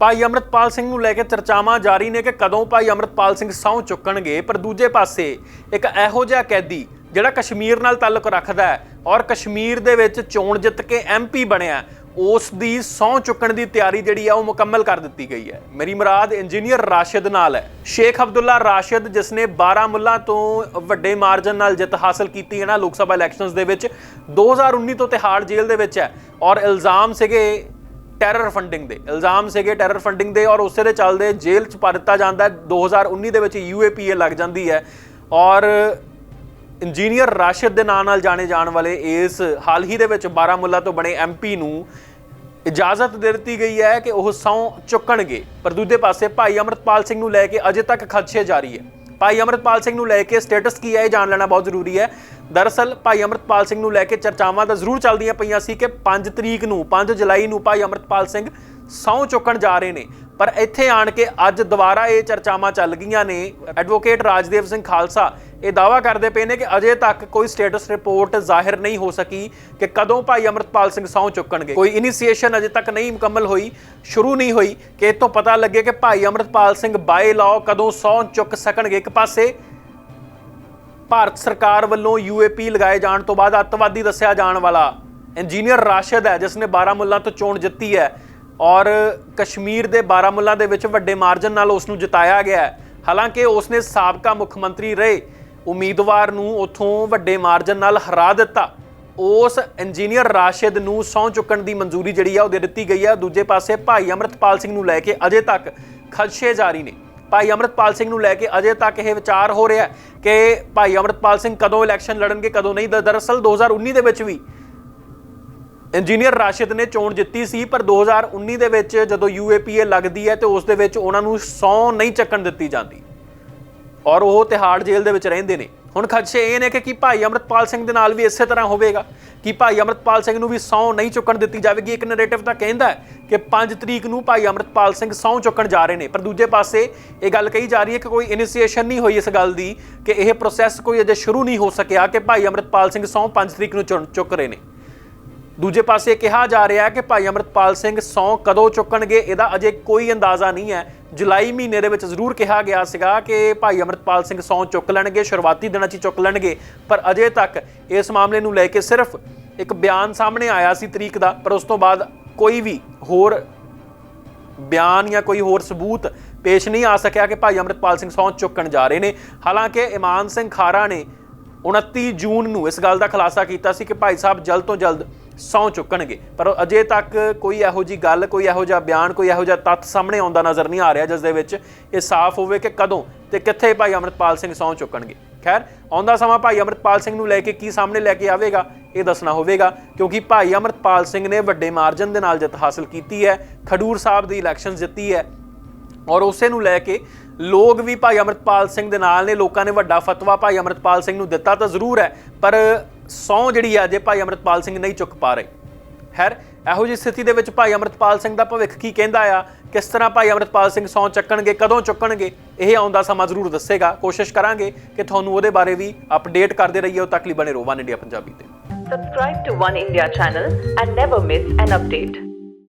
ਭਾਈ ਅਮਰਤਪਾਲ ਸਿੰਘ ਨੂੰ ਲੈ ਕੇ ਚਰਚਾਵਾਂ ਜਾਰੀ ਨੇ ਕਿ ਕਦੋਂ ਭਾਈ ਅਮਰਤਪਾਲ ਸਿੰਘ ਸਹੁੰ ਚੁੱਕਣਗੇ, ਪਰ ਦੂਜੇ ਪਾਸੇ ਇੱਕ ਇਹੋ ਜਿਹਾ ਕੈਦੀ ਜਿਹੜਾ ਕਸ਼ਮੀਰ ਨਾਲ ਤਾਲੁਕ ਰੱਖਦਾ ਹੈ ਔਰ ਕਸ਼ਮੀਰ ਦੇ ਵਿੱਚ ਚੋਣ ਜਿੱਤ ਕੇ ਐਮਪੀ ਬਣਿਆ ਉਸ ਦੀ ਸਹੁੰ ਚੁੱਕਣ ਦੀ ਤਿਆਰੀ ਜਿਹੜੀ ਆ ਉਹ ਮੁਕੰਮਲ ਕਰ ਦਿੱਤੀ ਗਈ ਹੈ। ਮੇਰੀ ਮੁਰਾਦ ਇੰਜੀਨੀਅਰ ਰਾਸ਼ਿਦ ਨਾਲ ਹੈ। ਸ਼ੇਖ ਅਬਦੁੱਲਾ ਰਾਸ਼ਿਦ ਜਿਸ ਨੇ 12 ਮੁੱਲਾ ਤੋਂ ਵੱਡੇ ਮਾਰਜਨ ਨਾਲ ਜਿੱਤ ਹਾਸਲ ਕੀਤੀ ਹੈ ਨਾ, ਲੋਕ ਸਭਾ ਇਲੈਕਸ਼ਨਸ ਦੇ ਵਿੱਚ 2019 ਤੋਂ ਤਿਹਾੜ ਜੇਲ੍ਹ ਦੇ ਵਿੱਚ ਹੈ ਔਰ ਇਲਜ਼ਾਮ ਸੀਗੇ ਟੈਰਰ ਫੰਡਿੰਗ ਦੇ। ਇਲਜ਼ਾਮ ਸੀਗੇ ਟੈਰਰ ਫੰਡਿੰਗ ਦੇ ਔਰ ਉਸੇ ਦੇ ਚੱਲਦੇ ਜੇਲ੍ਹ ਚ ਪਾ ਦਿੱਤਾ ਜਾਂਦਾ ਹੈ। 2019 ਦੇ ਵਿੱਚ ਯੂਏਪੀਏ ਲੱਗ ਜਾਂਦੀ ਹੈ। ਔਰ ਇੰਜੀਨੀਅਰ ਰਾਸ਼ਿਦ ਦੇ ਨਾਂ ਨਾਲ ਜਾਣੇ ਜਾਣ ਵਾਲੇ ਇਸ ਹਾਲ ਹੀ ਦੇ ਵਿੱਚ ਬਾਰਾਮੁੱਲਾ ਤੋਂ ਬਣੇ ਐਮਪੀ ਨੂੰ ਇਜਾਜ਼ਤ ਦੇ ਦਿੱਤੀ ਗਈ ਹੈ ਕਿ ਉਹ ਸਹੁੰ ਚੁੱਕਣਗੇ। ਪਰ ਦੂਜੇ ਪਾਸੇ ਭਾਈ ਅਮਰਤਪਾਲ ਸਿੰਘ ਨੂੰ ਲੈ ਕੇ ਅਜੇ ਤੱਕ ਖਦਸ਼ੇ ਜਾਰੀ ਹੈ। ਭਾਈ ਅਮਰਤਪਾਲ ਸਿੰਘ ਨੂੰ ਲੈ ਕੇ ਸਟੇਟਸ ਕੀ ਹੈ ਇਹ ਜਾਣ ਲੈਣਾ ਬਹੁਤ ਜ਼ਰੂਰੀ ਹੈ। ਦਰਅਸਲ ਭਾਈ ਅਮਰਤਪਾਲ ਸਿੰਘ ਨੂੰ ਲੈ ਕੇ ਚਰਚਾਵਾਂ ਤਾਂ ਜ਼ਰੂਰ ਚੱਲਦੀਆਂ ਪਈਆਂ ਸੀ ਕਿ 5 ਤਰੀਕ ਨੂੰ 5 ਜੁਲਾਈ ਨੂੰ ਭਾਈ ਅਮਰਤਪਾਲ ਸਿੰਘ ਸਹੁੰ ਚੁੱਕਣ ਜਾ ਰਹੇ ਨੇ। ਪਰ ਇੱਥੇ ਆਣ ਕੇ ਅੱਜ ਦੁਬਾਰਾ ਇਹ ਚਰਚਾਵਾਂ ਚੱਲ ਗਈਆਂ ਨੇ। ਐਡਵੋਕੇਟ ਰਾਜਦੇਵ ਸਿੰਘ ਖਾਲਸਾ ਇਹ ਦਾਵਾ ਕਰਦੇ ਪਏ ਨੇ ਕਿ ਅਜੇ ਤੱਕ ਕੋਈ ਸਟੇਟਸ ਰਿਪੋਰਟ ਜ਼ਾਹਿਰ ਨਹੀਂ ਹੋ ਸਕੀ ਕਿ ਕਦੋਂ ਭਾਈ ਅਮਰਤਪਾਲ ਸਿੰਘ ਸਹੁੰ ਚੁੱਕਣਗੇ। ਕੋਈ ਇਨੀਸ਼ੀਏਸ਼ਨ ਅਜੇ ਤੱਕ ਨਹੀਂ ਮੁਕੰਮਲ ਹੋਈ, ਸ਼ੁਰੂ ਨਹੀਂ ਹੋਈ ਕਿ ਇਹ ਤੋਂ ਪਤਾ ਲੱਗੇ ਕਿ ਭਾਈ ਅਮਰਤਪਾਲ ਸਿੰਘ ਬਾਏ ਲਾਅ ਕਦੋਂ ਸਹੁੰ ਚੁੱਕ ਸਕਣਗੇ। ਇੱਕ ਪਾਸੇ ਭਾਰਤ ਸਰਕਾਰ ਵੱਲੋਂ ਯੂਏਪੀ ਲਗਾਏ ਜਾਣ ਤੋਂ ਬਾਅਦ ਅੱਤਵਾਦੀ ਦੱਸਿਆ ਜਾਣ ਵਾਲਾ ਇੰਜੀਨੀਅਰ ਰਾਸ਼ਦ ਹੈ ਜਿਸ ਨੇ ਬਾਰਾਮੁੱਲਾ ਤੋਂ ਚੋਣ ਜਿੱਤੀ ਹੈ ਔਰ ਕਸ਼ਮੀਰ ਦੇ ਬਾਰਾਮੁੱਲਾ ਦੇ ਵਿੱਚ ਵੱਡੇ ਮਾਰਜਨ ਨਾਲ ਉਸ ਨੂੰ ਜਿਤਾਇਆ ਗਿਆ ਹੈ। ਹਾਲਾਂਕਿ ਉਸ ਨੇ ਸਾਬਕਾ ਮੁੱਖ ਮੰਤਰੀ ਰਹੇ ਉਮੀਦਵਾਰ ਨੂੰ ਉਥੋਂ ਵੱਡੇ ਮਾਰਜਨ ਨਾਲ ਹਰਾ ਦਿੱਤਾ। ਉਸ ਇੰਜੀਨੀਅਰ ਰਾਸ਼ਿਦ ਨੂੰ ਸਹੁੰ ਚੁੱਕਣ ਦੀ ਮਨਜ਼ੂਰੀ ਜਿਹੜੀ ਆ ਉਹ ਦੇ ਦਿੱਤੀ ਗਈ ਆ। ਦੂਜੇ ਪਾਸੇ ਭਾਈ ਅਮਰਤਪਾਲ ਸਿੰਘ ਨੂੰ ਲੈ ਕੇ ਅਜੇ ਤੱਕ ਖਦਸ਼ੇ ਜਾਰੀ ਨੇ। ਭਾਈ ਅਮਰਤਪਾਲ ਸਿੰਘ ਨੂੰ ਲੈ ਕੇ ਅਜੇ ਤੱਕ ਇਹ ਵਿਚਾਰ ਹੋ ਰਿਹਾ ਕਿ ਭਾਈ ਅਮਰਤਪਾਲ ਸਿੰਘ ਕਦੋਂ ਇਲੈਕਸ਼ਨ ਲੜਨਗੇ, ਕਦੋਂ ਨਹੀਂ। ਦ- ਦਰਅਸਲ 2019 ਦੇ ਵਿੱਚ ਵੀ ਇੰਜੀਨੀਅਰ ਰਾਸ਼ਿਦ ਨੇ ਚੋਣ ਜਿੱਤੀ ਸੀ, ਪਰ 2019 ਦੇ ਵਿੱਚ ਜਦੋਂ ਯੂਏਪੀਏ ਲੱਗਦੀ ਹੈ ਤੇ ਉਸ ਦੇ ਵਿੱਚ ਉਹਨਾਂ ਨੂੰ ਸੌ ਨਹੀਂ ਚੱਕਣ ਦਿੱਤੀ ਜਾਂਦੀ। ਔਰ ਉਹ ਤਿਹਾੜ ਜੇਲ੍ਹ ਦੇ ਵਿੱਚ ਰਹਿੰਦੇ ਨੇ। ਹੁਣ ਖਦਸ਼ੇ ਇਹ ਨੇ ਕਿ ਕੀ ਭਾਈ ਅਮਰਤਪਾਲ ਸਿੰਘ ਦੇ ਨਾਲ ਵੀ ਇਸੇ ਤਰ੍ਹਾਂ ਹੋਵੇਗਾ? ਕਿ ਭਾਈ ਅਮਰਤਪਾਲ ਸਿੰਘ ਨੂੰ ਵੀ ਸਹੁੰ ਨਹੀਂ ਚੁੱਕਣ ਦਿੱਤੀ ਜਾਵੇਗੀ? ਇੱਕ ਨੈਰੇਟਿਵ ਤਾਂ ਕਹਿੰਦਾ ਕਿ 5 ਤਰੀਕ ਨੂੰ ਭਾਈ ਅਮਰਤਪਾਲ ਸਿੰਘ ਸਹੁੰ ਚੁੱਕਣ ਜਾ ਰਹੇ ਨੇ। ਪਰ ਦੂਜੇ ਪਾਸੇ ਇਹ ਗੱਲ ਕਹੀ ਜਾ ਰਹੀ ਹੈ ਕਿ ਕੋਈ ਇਨੀਸ਼ੀਏਸ਼ਨ ਨਹੀਂ ਹੋਈ ਇਸ ਗੱਲ ਦੀ ਕਿ ਇਹ ਪ੍ਰੋਸੈਸ ਕੋਈ ਅਜੇ ਸ਼ੁਰੂ ਨਹੀਂ ਹੋ ਸਕਿਆ ਕਿ ਭਾਈ ਅਮਰਤਪਾਲ ਸਿੰਘ ਸਹੁੰ 5 ਤਰੀਕ ਨੂੰ ਚੁਣ- ਚੁੱਕ ਰਹੇ ਨੇ। ਦੂਜੇ ਪਾਸੇ ਕਿਹਾ ਜਾ ਰਿਹਾ ਹੈ ਕਿ ਭਾਈ ਅਮਰਤਪਾਲ ਸਿੰਘ ਸੌ ਕਦੋਂ ਚੁੱਕਣਗੇ, ਇਹਦਾ ਅਜੇ ਕੋਈ ਅੰਦਾਜ਼ਾ ਨਹੀਂ ਹੈ। ਜੁਲਾਈ ਮਹੀਨੇ ਦੇ ਵਿੱਚ ਜ਼ਰੂਰ ਕਿਹਾ ਗਿਆ ਸੀਗਾ ਕਿ ਭਾਈ ਅਮਰਤਪਾਲ ਸਿੰਘ ਸੌ ਚੁੱਕ ਲੈਣਗੇ, ਸ਼ੁਰੂਆਤੀ ਦਿਨਾਂ 'ਚ ਹੀ ਚੁੱਕ ਲੈਣਗੇ। ਪਰ ਅਜੇ ਤੱਕ ਇਸ ਮਾਮਲੇ ਨੂੰ ਲੈ ਕੇ ਸਿਰਫ ਇੱਕ ਬਿਆਨ ਸਾਹਮਣੇ ਆਇਆ ਸੀ ਤਰੀਕ ਦਾ, ਪਰ ਉਸ ਤੋਂ ਬਾਅਦ ਕੋਈ ਵੀ ਹੋਰ ਬਿਆਨ ਜਾਂ ਕੋਈ ਹੋਰ ਸਬੂਤ ਪੇਸ਼ ਨਹੀਂ ਆ ਸਕਿਆ ਕਿ ਭਾਈ ਅਮਰਤਪਾਲ ਸਿੰਘ ਸਹੁੰ ਚੁੱਕਣ ਜਾ ਰਹੇ ਨੇ। ਹਾਲਾਂਕਿ ਇਮਾਨ ਸਿੰਘ ਖਾਰਾ ਨੇ 29 ਜੂਨ ਨੂੰ ਇਸ ਗੱਲ ਦਾ ਖੁਲਾਸਾ ਕੀਤਾ ਸੀ ਕਿ ਭਾਈ ਸਾਹਿਬ ਜਲਦ ਤੋਂ ਜਲਦ ਸਹੁੰ ਚੁੱਕਣਗੇ। ਪਰ ਅਜੇ ਤੱਕ ਕੋਈ ਇਹੋ ਜੀ ਗੱਲ, ਕੋਈ ਇਹੋ ਜਿਹਾ ਬਿਆਨ, ਕੋਈ ਇਹੋ ਜਿਹਾ ਤੱਥ ਸਾਹਮਣੇ ਆਉਂਦਾ ਨਜ਼ਰ ਨਹੀਂ ਆ ਰਿਹਾ, ਜਿਸ ਦੇ ਵਿੱਚ ਇਹ ਸਾਫ਼ ਹੋਵੇ ਕਿ ਕਦੋਂ ਤੇ ਕਿੱਥੇ ਭਾਈ ਅਮਰਤਪਾਲ ਸਿੰਘ ਸਹੁੰ ਚੁੱਕਣਗੇ। ਖੈਰ, ਆਉਂਦਾ ਸਮਾਂ ਭਾਈ ਅਮਰਤਪਾਲ ਸਿੰਘ ਨੂੰ ਲੈ ਕੇ ਕੀ ਸਾਹਮਣੇ ਲੈ ਕੇ ਆਵੇਗਾ, ਇਹ ਦੱਸਣਾ ਹੋਵੇਗਾ, ਕਿਉਂਕਿ ਭਾਈ ਅਮਰਤਪਾਲ ਸਿੰਘ ਨੇ ਵੱਡੇ ਮਾਰਜਨ ਦੇ ਨਾਲ ਜਿੱਤ ਹਾਸਲ ਕੀਤੀ ਹੈ, ਖਡੂਰ ਸਾਹਿਬ ਦੀ ਇਲੈਕਸ਼ਨ ਜਿੱਤੀ ਹੈ, ਔਰ ਉਸੇ ਨੂੰ ਲੈ ਕੇ ਲੋਕ ਵੀ ਭਾਈ ਅਮਰਤਪਾਲ ਸਿੰਘ ਦੇ ਨਾਲ ਨੇ, ਲੋਕਾਂ ਨੇ ਵੱਡਾ ਫਤਵਾ ਭਾਈ ਅਮਰਤਪਾਲ ਸਿੰਘ ਨੂੰ ਦਿੱਤਾ ਤਾਂ ਜ਼ਰੂਰ ਹੈ, ਪਰ ਸੌ ਜਿਹੜੀ ਆ ਜੇ ਭਾਈ ਅਮਰਤਪਾਲ ਸਿੰਘ ਨਹੀਂ ਚੁੱਕ ਪਾ ਰਹੇ। ਖੈਰ, ਇਹੋ ਜਿਹੀ ਸਥਿਤੀ ਦੇ ਵਿੱਚ ਭਾਈ ਅਮਰਤਪਾਲ ਸਿੰਘ ਦਾ ਭਵਿੱਖ ਕੀ ਕਹਿੰਦਾ ਆ? ਕਿਸ ਤਰ੍ਹਾਂ ਭਾਈ ਅਮਰਤਪਾਲ ਸਿੰਘ ਸੌ ਚੱਕਣਗੇ, ਕਦੋਂ ਚੁੱਕਣਗੇ? ਇਹ ਆਉਂਦਾ ਸਮਾਂ ਜ਼ਰੂਰ ਦੱਸੇਗਾ। ਕੋਸ਼ਿਸ਼ ਕਰਾਂਗੇ ਕਿ ਤੁਹਾਨੂੰ ਉਹਦੇ ਬਾਰੇ ਵੀ ਅਪਡੇਟ ਕਰਦੇ ਰਹੀਏ, ਉਹ ਤੱਕ ਲਈ ਬਣੇ ਰਹੋ ਵਨ ਇੰਡੀਆ ਪੰਜਾਬੀ ਤੇ। Subscribe to One India channel and never miss an update.